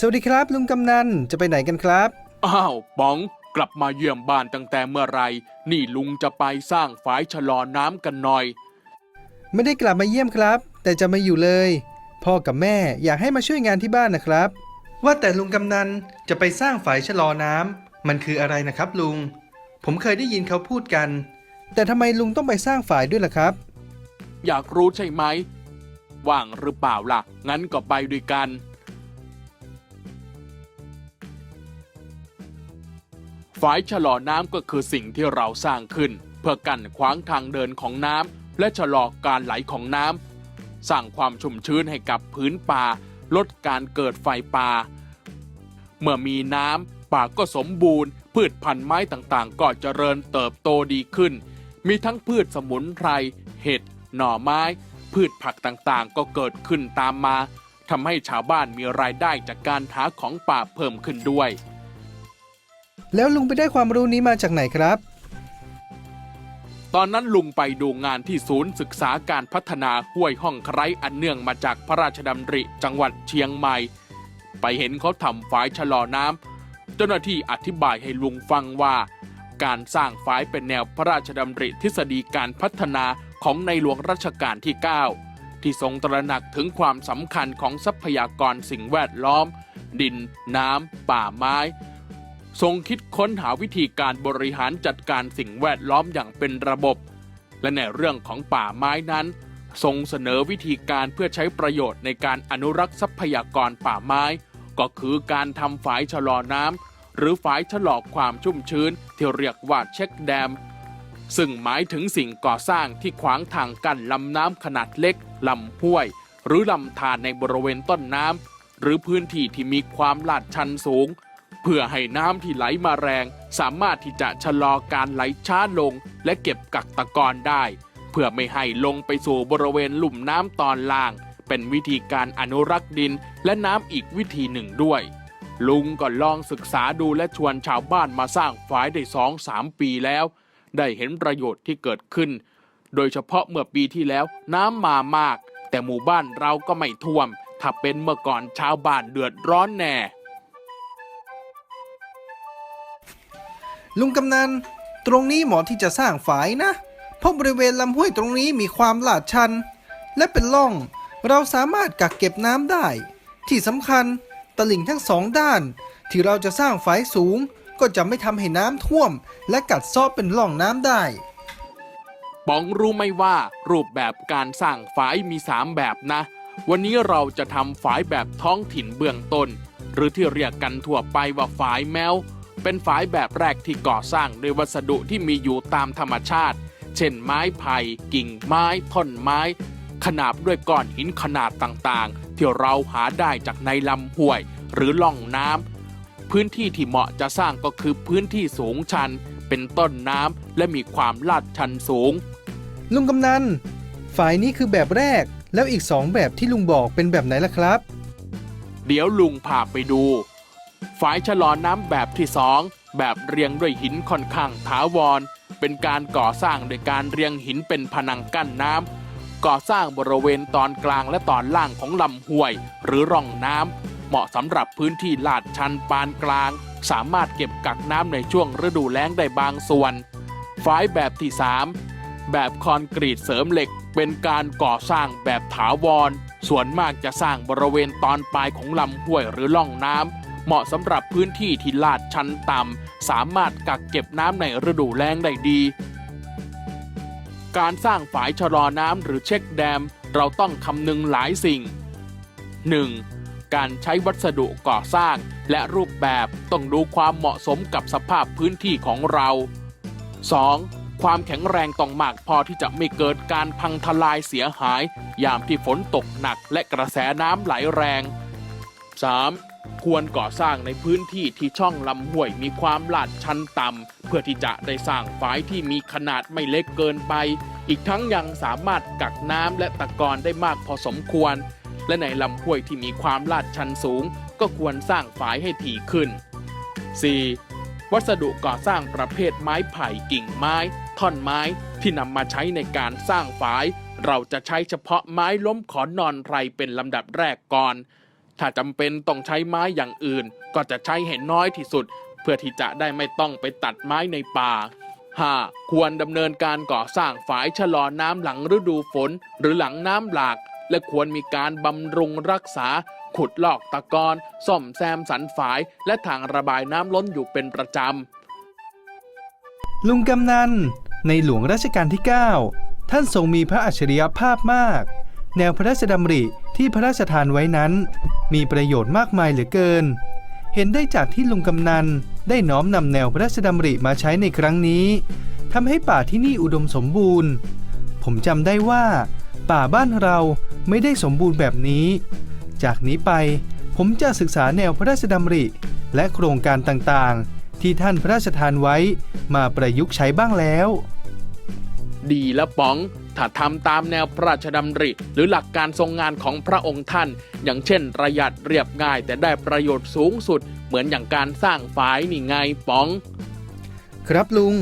สวัสดีครับลุงกำนันจะไปไหนกันครับ อ้าวป๋องกลับมาเยี่ยมบ้านตั้งแต่เมื่อไหรนี่ลุงจะไปสร้างฝายชะลอน้ำกันหน่อย ไม่ได้กลับมาเยี่ยมครับ แต่จะมาอยู่เลย พ่อกับแม่อยากให้มาช่วยงานที่บ้านนะครับ ว่าแต่ลุงกำนันจะไปสร้างฝายชะลอน้ำมันคืออะไรนะครับลุง ผมเคยได้ยินเขาพูดกัน แต่ทำไมลุงต้องไปสร้างฝายด้วยล่ะครับ อยากรู้ใช่ไหม ว่างหรือเปล่าล่ะ งั้นก็ไปด้วยกัน ฝายชะลอน้ำก็คือสิ่งที่เราสร้างขึ้น เพื่อกั้นขวางทางเดินของน้ำและชะลอการไหลของน้ำสร้างความชุ่มชื้นให้กับพื้นป่า ลดการเกิดไฟป่า เมื่อมีน้ำป่าก็สมบูรณ์ พืชพันธุ์ไม้ต่างๆ ก็เจริญเติบโตดีขึ้น มีทั้งพืชสมุนไพรเห็ดหน่อไม้ พืชผักต่างๆ ก็เกิดขึ้นตามมาทำให้ชาวบ้านมีรายได้จากการหาของป่าเพิ่มขึ้นด้วย แล้วลุงไปได้ความรู้นี้มาจากไหนครับ ตอนนั้นลุงไปดูงานที่ศูนย์ศึกษาการพัฒนาห้วยห้องไคร้อันเนื่องมาจากพระราชดำริจังหวัดเชียงใหม่ ไปเห็นเขาทำฝายชะลอน้ำเจ้าหน้าที่อธิบายให้ลุงฟังว่า การสร้างฝายเป็นแนวพระราชดำริทฤษฎีการพัฒนาของในหลวงรัชกาลที่ 9 ที่ทรงตระหนักถึงความสำคัญของทรัพยากรสิ่งแวดล้อม ดิน น้ำ ป่าไม้ ทรงคิดค้นหาวิธีการบริหารจัดการสิ่งแวดล้อมอย่างเป็นระบบ และในเรื่องของป่าไม้นั้น ทรงเสนอวิธีการเพื่อใช้ประโยชน์ในการอนุรักษ์ทรัพยากรป่าไม้ ก็คือการทำฝายชะลอน้ำหรือฝายชะลอความชุ่มชื้นที่เรียกว่าเช็คแดม ซึ่งหมายถึงสิ่งก่อสร้างที่ขวางทางกั้นลำน้ำขนาดเล็กลำห้วย หรือลำธารในบริเวณต้นน้ำหรือพื้นที่ที่มีความลาดชันสูง เพื่อให้น้ำที่ไหลมาแรง สามารถที่จะชะลอการไหลช้าลง และเก็บกักตะกอนได้ เพื่อไม่ให้ลงไปสู่บริเวณลุ่มน้ำตอนล่าง เป็นวิธีการอนุรักษ์ดินและน้ำอีกวิธีหนึ่งด้วย ลุงก็ลองศึกษาดูและชวนชาวบ้านมาสร้างฝายได้สองสามปีแล้ว ได้เห็นประโยชน์ที่เกิดขึ้น โดยเฉพาะเมื่อปีที่แล้วน้ำมามาก แต่หมู่บ้านเราก็ไม่ท่วม ถ้าเป็นเมื่อก่อนชาวบ้านเดือดร้อนแน่ ลุงกำนัน ตรงนี้เหมาะที่จะสร้างฝายนะ เพราะบริเวณลำห้วยตรงนี้มีความลาดชัน และเป็นร่อง เราสามารถกักเก็บน้ำได้ ที่สำคัญตลิ่งทั้งสองด้าน ที่เราจะสร้างฝายสูงก็จะไม่ทำให้น้ำท่วม และกัดเซาะเป็นร่องน้ำได้ ป๋องรู้ไหมว่ารูปแบบการสร้างฝายมี 3 แบบนะ วันนี้เราจะทำฝายแบบท้องถิ่นเบื้องต้น หรือที่เรียกกันทั่วไปว่าฝายแมว เป็นฝายแบบแรกที่ก่อสร้างด้วยวัสดุที่มีอยู่ตามธรรมชาติ เช่นไม้ไผ่กิ่งไม้ท่อนไม้ ขนาบด้วยก้อนหินขนาดต่างๆ ที่เราหาได้จากในลำห้วยหรือล่องน้ำพื้นที่ที่เหมาะจะสร้างก็คือพื้นที่สูงชัน เป็นต้นน้ำและมีความลาดชันสูง ลุงกำนันฝายนี้คือแบบแรก แล้วอีกสองแบบที่ลุงบอกเป็นแบบไหนล่ะครับ เดี๋ยวลุงพาไปดู ฝายชะลอน้ำแบบที่สองแบบเรียงด้วยหินค่อนข้างถาวร เป็นการก่อสร้างโดยการเรียงหินเป็นผนังกั้นน้ำก่อสร้างบริเวณตอนกลางและตอนล่างของลำห้วย หรือร่องน้ำเหมาะสำหรับพื้นที่ลาดชันปานกลาง สามารถเก็บกักน้ำในช่วงฤดูแล้งได้บางส่วนฝายแบบที่ 3 แบบคอนกรีตเสริมเหล็ก เป็นการก่อสร้างแบบถาวร ส่วนมากจะสร้างบริเวณตอนปลายของลำห้วยหรือล่องน้ำ เหมาะสำหรับพื้นที่ที่ลาดชันต่ำสามารถกักเก็บน้ำในฤดูแล้งได้ดี การสร้างฝายชะลอน้ำหรือเช็คแดม เราต้องคำนึงหลายสิ่ง 1. การใช้วัสดุก่อสร้างและรูปแบบต้องดูความเหมาะสมกับสภาพพื้นที่ของเรา 2. ความแข็งแรงต้องมากพอที่จะไม่เกิดการพังทลายเสียหาย ยามที่ฝนตกหนักและกระแสน้ำไหลแรง 3. ควรก่อสร้างในพื้นที่ที่ช่องลำห้วยมีความลาดชันต่ำเพื่อที่จะได้สร้างฝายที่มีขนาดไม่เล็กเกินไป อีกทั้งยังสามารถกักน้ำและตะกอนได้มากพอสมควร และในลำห้วยที่มีความลาดชันสูง ก็ควรสร้างฝายให้ถี่ขึ้น 4. วัสดุก่อสร้างประเภทไม้ไผ่กิ่งไม้ ท่อนไม้ที่นำมาใช้ในการสร้างฝาย เราจะใช้เฉพาะไม้ล้มขอนนอนไรเป็นลำดับแรกก่อน ถ้าจำเป็นต้องใช้ไม้อย่างอื่น ก็จะใช้ให้น้อยที่สุด เพื่อที่จะได้ไม่ต้องไปตัดไม้ในป่า 5. ควรดำเนินการก่อสร้างฝายชะลอน้ำหลังฤดูฝน หรือหลังน้ำหลาก และควรมีการบำรุงรักษา ขุดลอกตะกอนซ่อมแซมสันฝาย และทางระบายน้ำล้นอยู่เป็นประจำ ลุงกำนัน ในหลวงรัชกาลที่ 9 ท่านทรงมีพระอัจฉริยภาพมาก แนวพระราชดำริที่พระราชทานไว้นั้น มีประโยชน์มากมายเหลือเกิน เห็นได้จากที่ลุงกำนันได้น้อมนำแนวพระราชดำริมาใช้ในครั้งนี้ทำให้ป่าที่นี่อุดมสมบูรณ์ ผมจำได้ว่า ป่าบ้านเราไม่ได้สมบูรณ์แบบนี้ จากนี้ไปผมจะศึกษาแนวพระราชดำริ และโครงการต่างๆ ที่ท่านพระราชทานไว้มาประยุกต์ใช้บ้างแล้ว ดีละป๋อง ถ้าทำตามแนวพระราชดำริ หรือหลักการทรงงานของพระองค์ท่าน อย่างเช่นประหยัดเรียบง่าย แต่ได้ประโยชน์สูงสุด เหมือนอย่างการสร้างฝายนี่ไงป๋อง ครับลุง